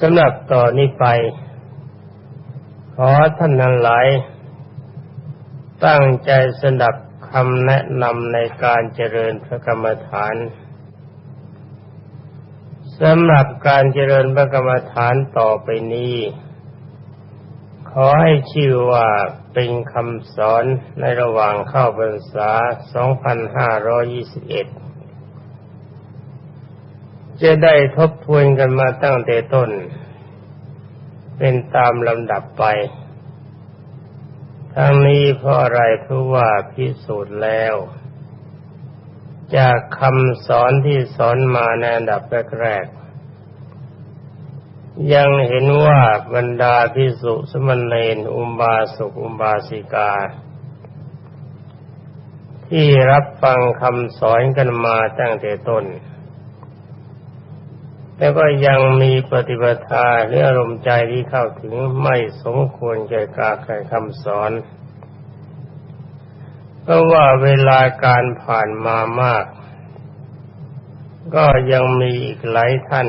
สำหรับต่อนนี้ไป ขอท่านทั้งหลาย ตั้งใจสดับคำแนะนำในการเจริญพระกรรมฐานสำหรับการเจริญพระกรรมฐานต่อไปนี้ ขอให้ชื่อว่าเป็นคำสอนในระหว่างเข้าพรรษา 2521 จะได้ทบทวนกันมาตั้งแต่ต้น เป็นตามลำดับไป ทั้งนี้เพราะอะไรเพราะว่าพิสูจน์แล้ว จากคำสอนที่สอนมาในอันดับแรกๆยังเห็นว่าบรรดาพิสุสมณเณรอุบาสกอุบาสิกาที่รับฟังคำสอนกันมาตั้งแต่ต้น แล้วก็ยังมีปฏิบัติหรืออารมณ์ใจที่เข้าถึงไม่สมควรแก่การแก่คำสอน เพราะว่าเวลาการผ่านมามาก ก็ยังมีอีกหลายท่าน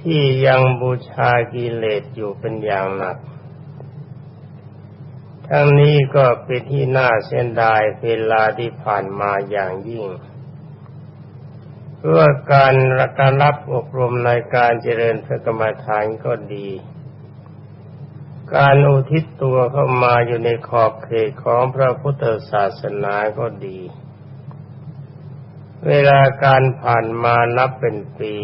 ที่ยังบูชากิเลสอยู่เป็นอย่างหนัก ทั้งนี้ก็เป็นที่น่าเสียดายเวลาที่ผ่านมาอย่างยิ่ง พื่อการการรับอบรมในการเจริญพระกรรมฐานก็ดี การอุทิศตัวเข้ามาอยู่ในขอบเขตของพระพุทธศาสนาก็ดี เวลาการผ่านมานับเป็นปี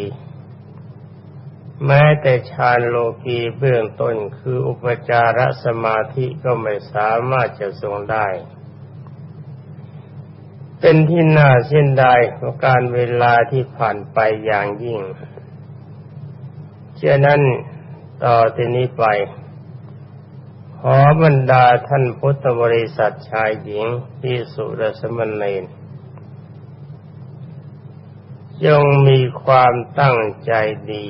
แม้แต่ฌานโลกีเบื้องต้นคืออุปจารสมาธิก็ไม่สามารถจะทรงได้ เป็นที่น่าเส้นดายของการเวลาที่ผ่านไปอย่างยิ่ง เช่นนั้นต่อที่นี้ไป ขอบรรดาท่านพุทธบริษัทชายหญิงที่สุรสมณเณรจงมีความตั้งใจดี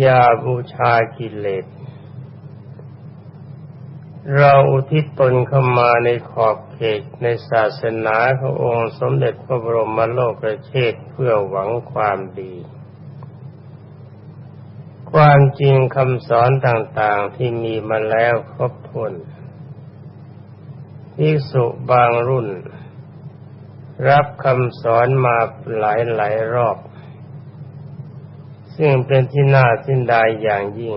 อย่าบูชากิเลส เราอุทิศตนเข้ามาในขอบเขตในศาสนาขององค์สมเด็จพระบรมโลกระเชษเพื่อหวังความดี ความจริงคำสอนต่างๆที่มีมาแล้วครบถ้วนภิกษุบางรุ่น รับคำสอนมาหลายหลายรอบ ซึ่งเป็นที่น่าสิ้นดายอย่างยิ่ง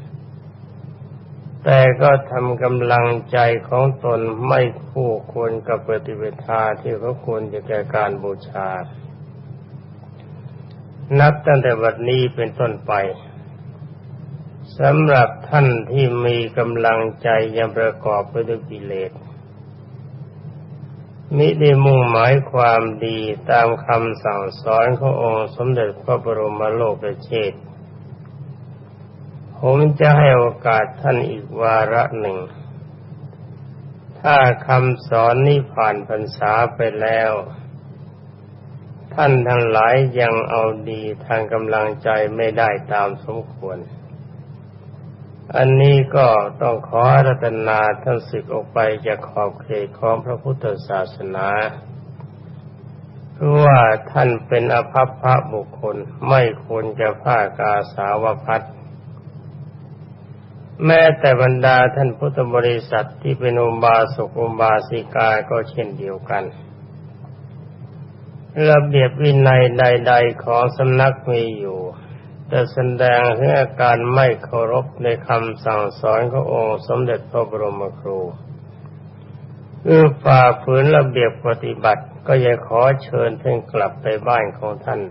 แต่ก็ทำกำลังใจของตนไม่คู่ควรกับปฏิเวทาที่เขาควรจะแก่การบูชา นับตั้งแต่วันนี้เป็นต้นไปสำหรับท่านที่มีกำลังใจยังประกอบไปด้วยกิเลสมิได้มุ่งหมายความดีตามคำสั่งสอนขององค์สมเด็จพระบรมโลกเชษ ผมจะให้โอกาสท่านอีกวาระหนึ่ง ถ้าคำสอนนี้ผ่านพรรษาไปแล้ว ท่านทั้งหลายยังเอาดีทางกำลังใจไม่ได้ตามสมควร อันนี้ก็ต้องขอรัตนาท่านศึกออกไปจากขอบเขตของพระพุทธศาสนาเพราะว่าท่านเป็นอภัพพระบุคคลไม่ควรจะผ้ากาสาวพัด แม้แต่บรรดาท่านพุทธบริษัทที่เป็นอุบาสกอุบาสิกาก็เช่นเดียวกัน ระเบียบวินัยใด ๆ ของสำนักมีอยู่ แต่แสดงถึงอาการไม่เคารพในคำสั่งสอนขององค์สมเด็จพระบรมครูคือฝ่าฝืนระเบียบปฏิบัติ ก็ยังขอเชิญท่านกลับไปบ้านของท่าน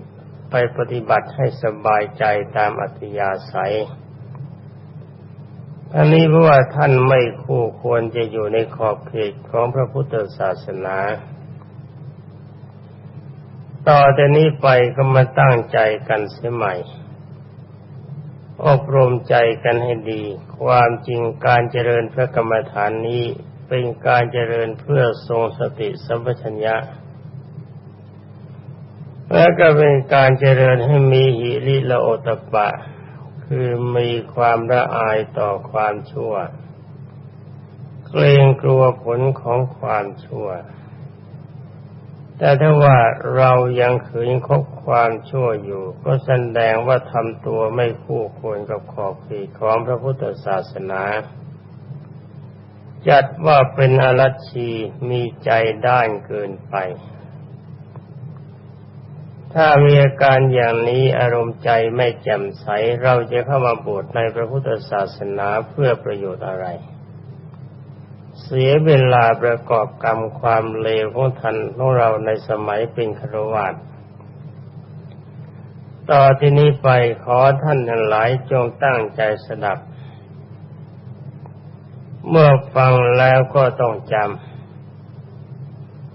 ไปปฏิบัติให้สบายใจตามอัธยาศัย อันนี้เพราะว่าท่านไม่คู่ควรจะอยู่ในขอบเขตของพระพุทธศาสนา ต่อจากนี้ไปก็มาตั้งใจกันเสียใหม่ อบรมใจกันให้ดี ความจริงการเจริญพระกรรมฐานนี้เป็นการเจริญเพื่อทรงสติสัมปชัญญะและก็เป็นการเจริญให้มีหิริละโอตปะ คือมีความละอายต่อความชั่ว เกรงกลัวผลของความชั่ว แต่ถ้าว่าเรายังขืนคบความชั่วอยู่ ก็แสดงว่าทำตัวไม่คู่ควรกับขอบเขตของพระพุทธศาสนาจัดว่าเป็นอรัชชีมีใจด้านเกินไป ถ้ามีอาการอย่างนี้อารมณ์ใจไม่แจ่มใส เราจะเข้ามาบวชในพระพุทธศาสนาเพื่อประโยชน์อะไร เสียเวลาประกอบกรรมความเลวของท่านของเราในสมัยเป็นครวาตต่อที่นี้ไปขอท่านทั้งหลายจงตั้งใจสดับ เมื่อฟังแล้วก็ต้องจำ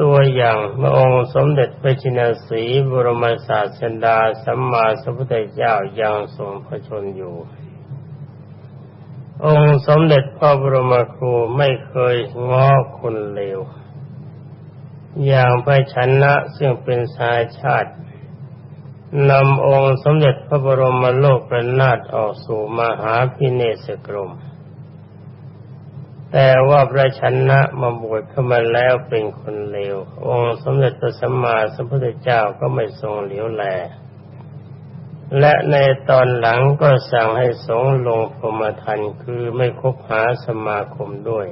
ตัวอย่างพระองค์สมเด็จพระชินสีบรมศาสดาสัมมาสัมพุทธเจ้ายังทรงพระชนอยู่ องค์สมเด็จพระบรมครูไม่เคยง้อคนเลว อย่างไปชนะซึ่งเป็นสายชาตินำองค์สมเด็จพระบรมโลกประนาตออกสู่มหาพิเนศกรม แต่ว่าพระชนะมาบวชเข้ามาแล้วเป็นคนเลว องค์สมเด็จพระสัมมาสัมพุทธเจ้าก็ไม่ทรงเหลียวแล และในตอนหลังก็สั่งให้สงลงพรมทันคือไม่คบหาสมาคมด้วย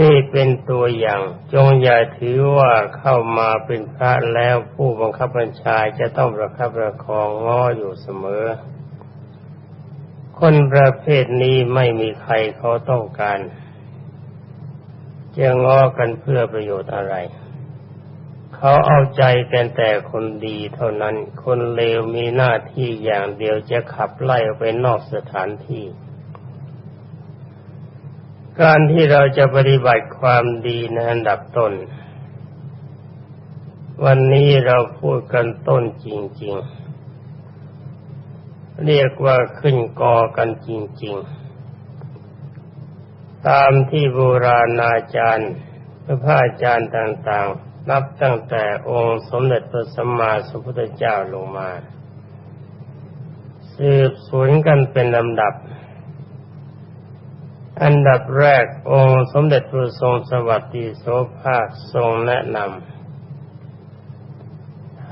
นี่เป็นตัวอย่างจงอย่าถือว่าเข้ามาเป็นพระแล้วผู้บังคับบัญชาจะต้องประคับประคองง้ออยู่เสมอ คนประเภทนี้ไม่มีใครเขาต้องการจะง้อกันเพื่อประโยชน์อะไร เขาเอาใจกันแต่คนดีเท่านั้น คนเลวมีหน้าที่อย่างเดียวจะขับไล่ออกไปนอกสถานที่ การที่เราจะปฏิบัติความดีในอันดับต้น วันนี้เราพูดกันต้นจริง ๆ เรียกว่าขึ้นกอกันจริง ๆ ตามที่โบราณอาจารย์พระพาอาจารย์ต่างๆ นับตั้งแต่องค์สมเด็จพระสัมมาสัมพุทธเจ้าลงมา สืบสวนกันเป็นลำดับ อันดับแรกองค์สมเด็จพระทรงสวัสดีโสภาคทรงแนะนำ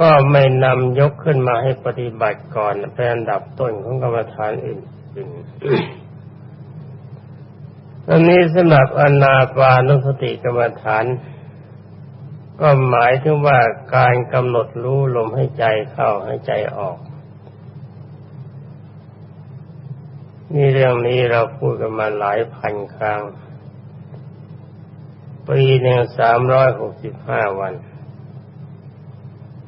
ก็ไม่นำยกขึ้นมาให้ปฏิบัติก่อนเป็นอันดับต้นของกรรมฐานอื่นๆตอนนี้สำหรับอนาปานุสติกรรมฐาน ก็หมายถึงว่าการกำหนดรู้ลมให้ใจเข้าให้ใจออก นี่เรื่องนี้เราพูดกันมาหลายพันครั้งปีหนึ่งสามร้อยหกสิบห้าวัน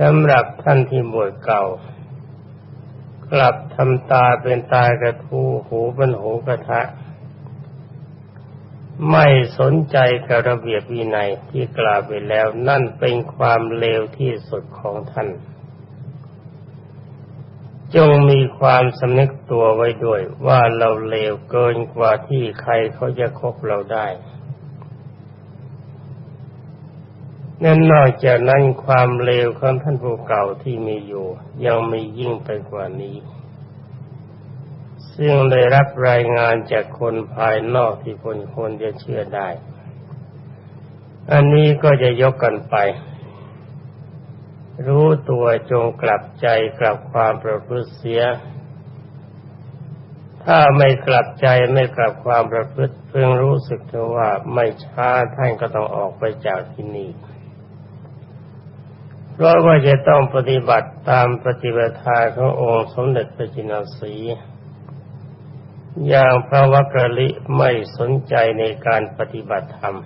สำหรับท่านที่บวชเก่า กลับทำตาเป็นตากระทูหูเป็นหูกระทะ ไม่สนใจกับระเบียบวินัยที่กล่าวไปแล้ว นั่นเป็นความเลวที่สุดของท่าน จงมีความสำนึกตัวไว้ด้วยว่าเราเลวเกินกว่าที่ใครเขาจะคบเราได้ นั่นนอกจากนั้นความเลวของท่านผู้เก่าที่มีอยู่ ยังมียิ่งไปกว่านี้ ซึ่งได้รับรายงานจากคนภายนอกที่คนคนจะเชื่อได้ อันนี้ก็จะยกกันไป รู้ตัวจงกลับใจกลับความประพฤติเสีย ถ้าไม่กลับใจไม่กลับความประพฤติเพิ่งรู้สึกเถอว่าไม่ช้าท่านก็ต้องออกไปจากที่นี่ เพราะว่าจะต้องปฏิบัติตามปฏิบัติทาขององค์สมเด็จพระจินสี อย่างพระวักลิไม่สนใจในการปฏิบัติธรรม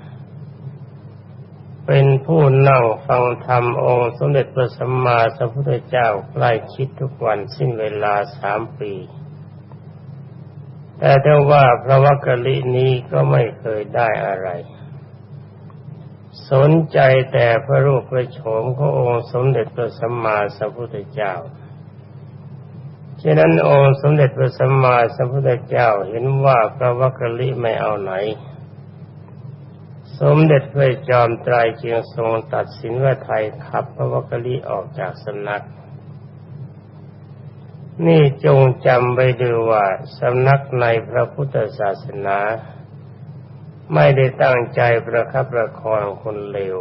เป็นผู้นั่งฟังธรรมองค์สมเด็จพระสัมมาสัมพุทธเจ้าใกล้ชิดทุกวันสิ้นเวลาสามปี แต่ถ้าว่าพระวักลินี้ก็ไม่เคยได้อะไร สนใจแต่พระรูปพระโฉมขององค์สมเด็จพระสัมมาสัมพุทธเจ้าฉะนั้นองค์สมเด็จพระสัมมาสัมพุทธเจ้าเห็นว่าพระวักกะลิไม่เอาไหน สมเด็จพระจอมไตรจึงทรงตัดสินว่าไทยขับพระวักกะลิออกจากสำนัก นี่จงจำไว้ดูว่าสำนักในพระพุทธศาสนา ไม่ได้ตั้งใจประคับประคองคนเลว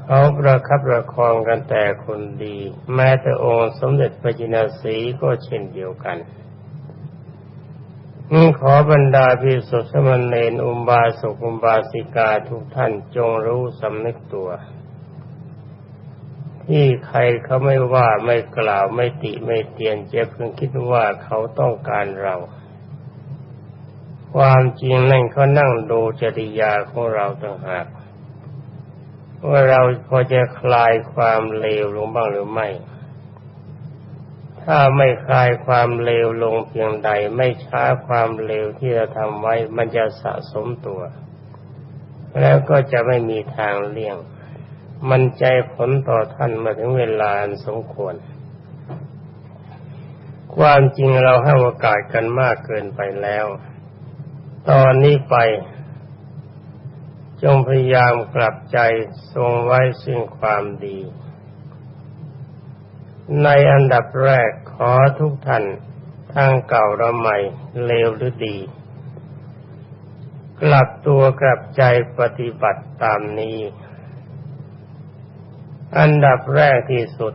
เขาประคับประคองกันแต่คนดี แม้แต่องค์สมเด็จพระจินสีก็เช่นเดียวกันขอบรรดาพิสุทธิมณเณรอุบาสกอุบาสิกาทุกท่านจงรู้สำนึกตัว ที่ใครเขาไม่ว่าไม่กล่าวไม่ติไม่เตียนเจ็บเพิ่งคิดว่าเขาต้องการเรา ความจริงนั่นเขานั่งดูจริยาของเราต่างหากว่าเราพอจะคลายความเลวลงบ้างหรือไม่ ถ้าไม่คลายความเลวลงเพียงใด ไม่ช้าความเลวที่เราทำไว้ มันจะสะสมตัว แล้วก็จะไม่มีทางเลี่ยง มันใจผลต่อท่านมาถึงเวลาอันสมควร ความจริงเราให้โอกาสกันมากเกินไปแล้ว ตอนนี้ไป จงพยายามกลับใจทรงไว้ซึ่งความดี ในอันดับแรกขอทุกท่านทางเก่าเราใหม่เลวหรือดี กลับตัวกลับใจปฏิบัติตามนี้ อันดับแรกที่สุด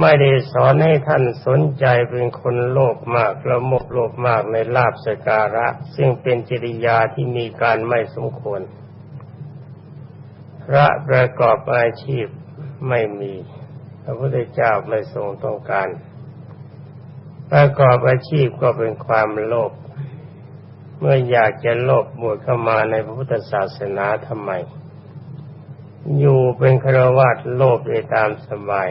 ไม่ได้สอนให้ท่านสนใจเป็นคนโลภมากละโมบโลภมากในลาบสการะ ซึ่งเป็นจริยาที่มีการไม่สมควร พระประกอบอาชีพไม่มีพระพุทธเจ้าไม่ทรงต้องการ ประกอบอาชีพก็เป็นความโลภเมื่ออยากจะโลภบวชเข้ามาในพระพุทธศาสนาทำไม อยู่เป็นครวาสโลภได้ตามสบาย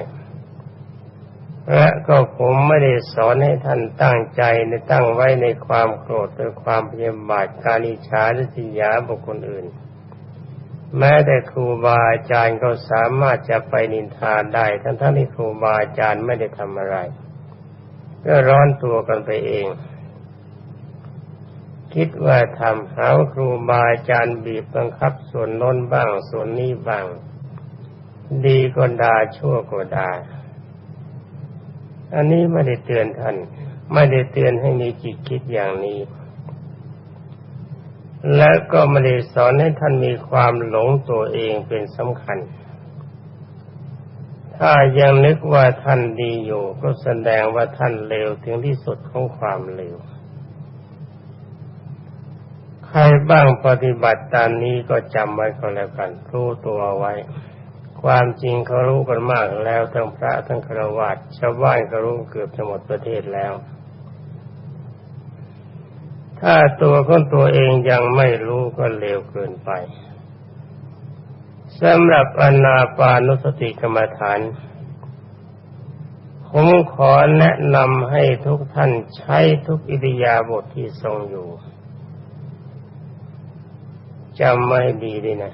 และก็ผมไม่ได้สอนให้ท่านตั้งใจในตั้งไว้ในความโกรธหรือความพยาบาทการอิจฉาหรือสิยาบุคคลอื่น แม้แต่ครูบาอาจารย์ก็สามารถจะไปนินทาได้ ทั้งทั้งที่ครูบาอาจารย์ไม่ได้ทำอะไรก็ร้อนตัวกันไปเอง คิดว่าทำหาครูบาอาจารย์บีบบังคับส่วนน้นบ้างส่วนนี้บ้าง ดีก็ด่าชั่วก็ด่า อันนี้ไม่ได้เตือนท่าน ไม่ได้เตือนให้มีจิตคิดอย่างนี้ และก็ไม่ได้สอนให้ท่านมีความหลงตัวเองเป็นสำคัญ ถ้ายังนึกว่าท่านดีอยู่ ก็แสดงว่าท่านเลวถึงที่สุดของความเลวใครบ้างปฏิบัติตามนี้ก็จำไว้ก็แล้วกันรู้ตัวไว้ ความจริงเขารู้กันมากแล้วทั้งพระทั้งฆราวาสชาวบ้านก็รู้เกือบจะหมดประเทศแล้ว ถ้าตัวของตัวเองยังไม่รู้ก็เลวเกินไปสำหรับอนาปานุสติกรรมฐาน ผมขอแนะนำให้ทุกท่านใช้ทุกอิริยาบถทที่ทรงอยู่จำไม่ดีดีนะ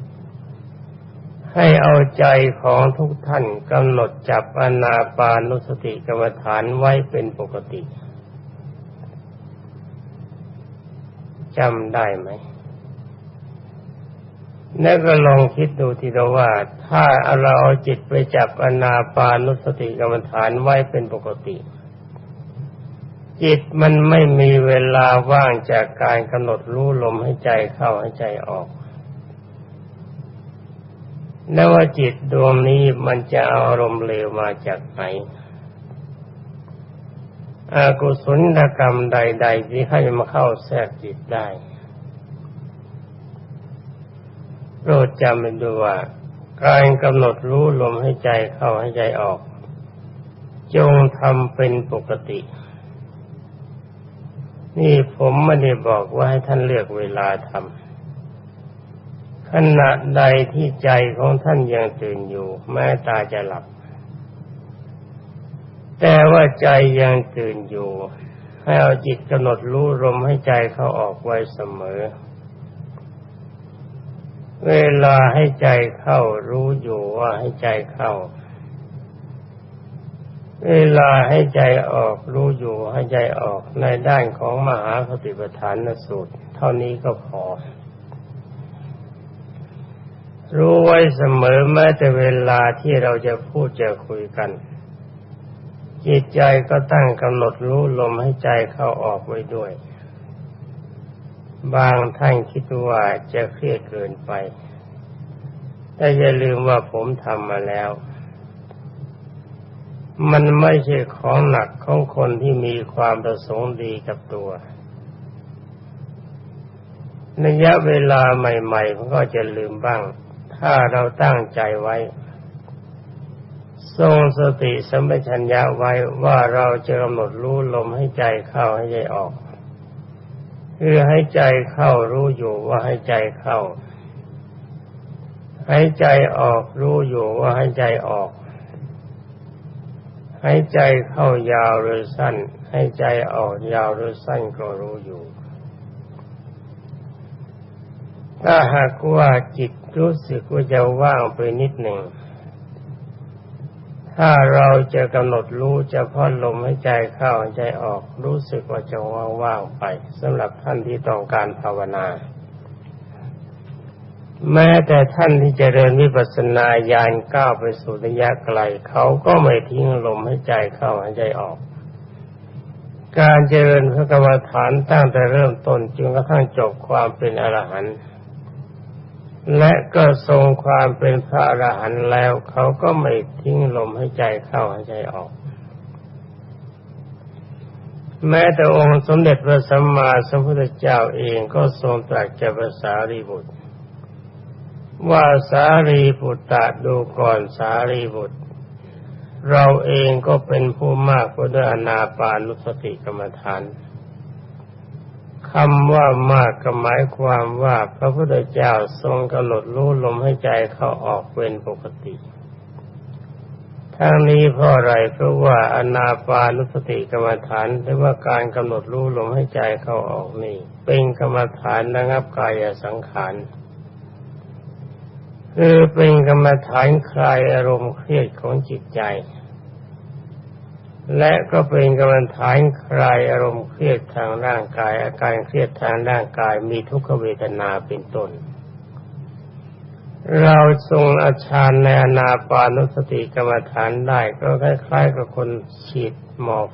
ให้เอาใจของทุกท่านกำหนดจับอนาปานุสติกรรมฐานไว้เป็นปกติจำได้ไหม แล้วก็ลองคิดดูทีละว่า ถ้าเราเอาจิตไปจับอนาปานุสติกรรมฐานไว้เป็นปกติ จิตมันไม่มีเวลาว่างจากการกำหนดรู้ลมให้ใจเข้าให้ใจออก แล้วว่าจิตดวงนี้มันจะเอาอารมณ์เลวมาจากไหนอากุศลกรรมใด ๆ ที่ให้มาเข้าแทรกจิตได้โปรดจำเป็นดูว่า การกำหนดรู้ลมให้ใจเข้าให้ใจออก จงทำเป็นปกติ นี่ผมไม่ได้บอกว่าให้ท่านเลือกเวลาทำ ขณะใดที่ใจของท่านยังตื่นอยู่ แม้ตาจะหลับ แต่ว่าใจยังตื่นอยู่ ให้เอาจิตกำหนดรู้ลมให้ใจเขาออกไว้เสมอ เวลาให้ใจเข้ารู้อยู่ว่าให้ใจเข้า เวลาให้ใจออกรู้อยู่ให้ใจออกในด้านของมหาสติปัฏฐานสูตร เท่านี้ก็พอ รู้ไว้เสมอแม้แต่เวลาที่เราจะพูดจะคุยกัน จิตใจก็ตั้งกำหนดรู้ลมให้ใจเข้าออกไว้ด้วย บางท่านคิดว่าจะเครียดเกินไป แต่อย่าลืมว่าผมทำมาแล้ว มันไม่ใช่ของหนักของคนที่มีความประสงค์ดีกับตัวระยะเวลาใหม่ๆมันก็จะลืมบ้าง ถ้าเราตั้งใจไว้ ทรงสติสัมปชัญญะไว้ว่าเราจะกำหนดรู้ลมให้ใจเข้าให้ใจออกคือให้ใจเข้ารู้อยู่ว่าให้ใจเข้า ให้ใจออกรู้อยู่ว่าให้ใจออก ให้ใจเข้ายาวหรือสั้น ให้ใจออกยาวหรือสั้นก็รู้อยู่ ถ้าหากว่าจิตรู้สึกว่าจะว่างไปนิดหนึ่ง ถ้าเราจะกำหนดรู้เฉพาะลมให้ใจเข้าใจออก รู้สึกว่าจะว่างๆไปสำหรับท่านที่ต้องการภาวนา แม้แต่ท่านที่จเจริญวิปัสสนาญาณก้าวไปสู่ระยะไกลเขาก็ไม่ทิ้งลมให้ใจเข้าให้ใจออกการเจริญพระกรรมฐานตั้งแต่เริ่มต้นจนกระทั่งจบความเป็นอรหันต์ และก็ทรงความเป็นพระอรหันต์แล้ว เขาก็ไม่ทิ้งลมให้ใจเข้าให้ใจออก แม้แต่องค์สมเด็จพระสัมมาสัมพุทธเจ้าเองก็ทรงตรัสแก่ภาษารีบุตร ว่าสารีบุตรตาดูก่อนสารีบุตร เราเองก็เป็นผู้มากกว่าด้วยอนาปานุสติกรรมฐาน คำว่ามากก็หมายความว่าพระพุทธเจ้าทรงกำหนดรู้ลมให้ใจเขาออกเป็นปกติ ทั้งนี้เพราะอะไรเพราะว่าอนาปานุสติกรรมฐานหรือว่าการกำหนดรู้ลมให้ใจเขาออกนี่ เป็นกรรมฐานระงับกายสังขารคือเป็นกรรมฐานคลายอารมณ์เครียดของจิตใจ และก็เป็นกรรมฐานคลายอารมณ์เครียดทางร่างกาย อาการเครียดทางร่างกายมีทุกขเวทนาเป็นต้น เราทรงอาชานในอนาปานุสติกรรมฐานได้ก็คล้ายๆกับคนฉีดหมอก